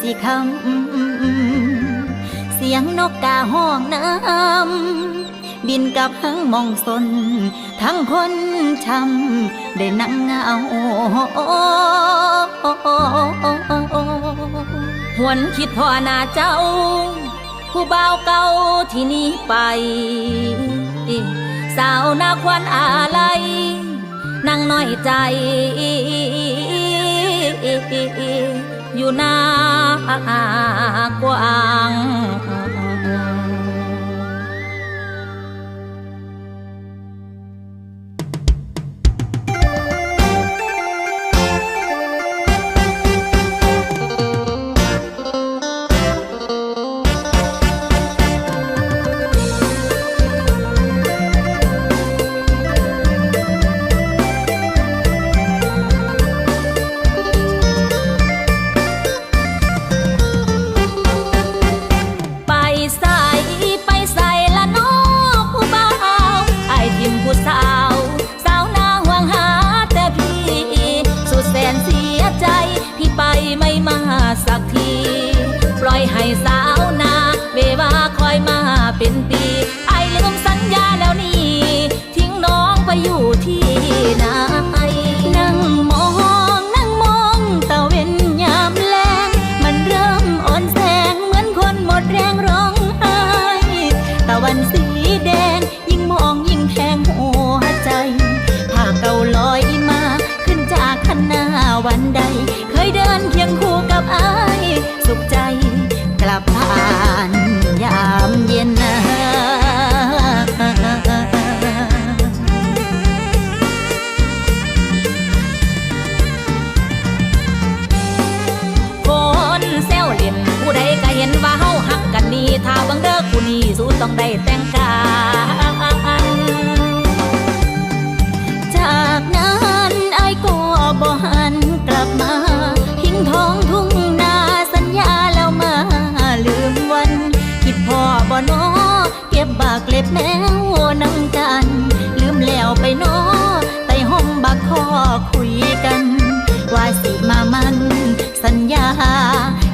สิคำเสียงนกกาห้องน้ำบินกับหังมองสน ทั้งคนช้ำได้นั่งเงาหวนคิดพ่อหน้าเจ้า ผู้บ่าวเก่าที่นี้ไป สาวนาควันอาลัยนั่งน้อยใจ อยู่หน้ากว่า ให้สาวนาเววาคอยมาเป็นปี ต้องได้แต่งกันจากนั้นไอ้ก็บ่หันกลับมาทิ้งท้องทุ่งนาสัญญาแล้วมาลืมวัน คิดพ่อบ่นอเก็บบากเล็บแมวนังกัน ลืมแล้วไปนอไต่ห้องบักคอคุยกัน ว่าสิมามันสัญญา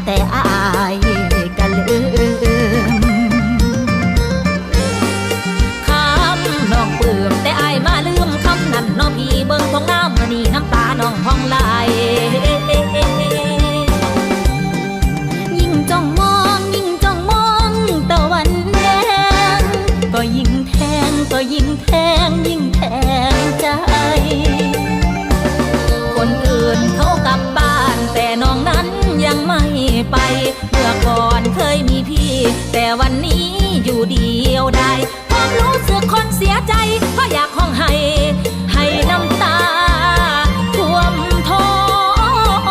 แต่อา วันนี้อยู่เดียวได้ความรู้สึกคนเสียใจ เพราะอยากห้องให้ ให้น้ำตาท่วมท้อง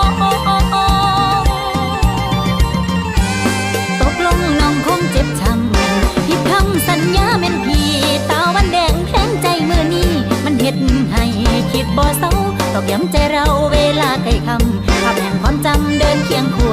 ตกลงน้องคงเจ็บช้ำผิดคำสัญญาแม่นพี่ ตาวันแดงแทงใจมือนี้ มันเฮ็ดให้คิดบ่เศร้าตอกย้ำใจเราเวลาใกล้คำภาพแห่งความจำเดินเคียงคู่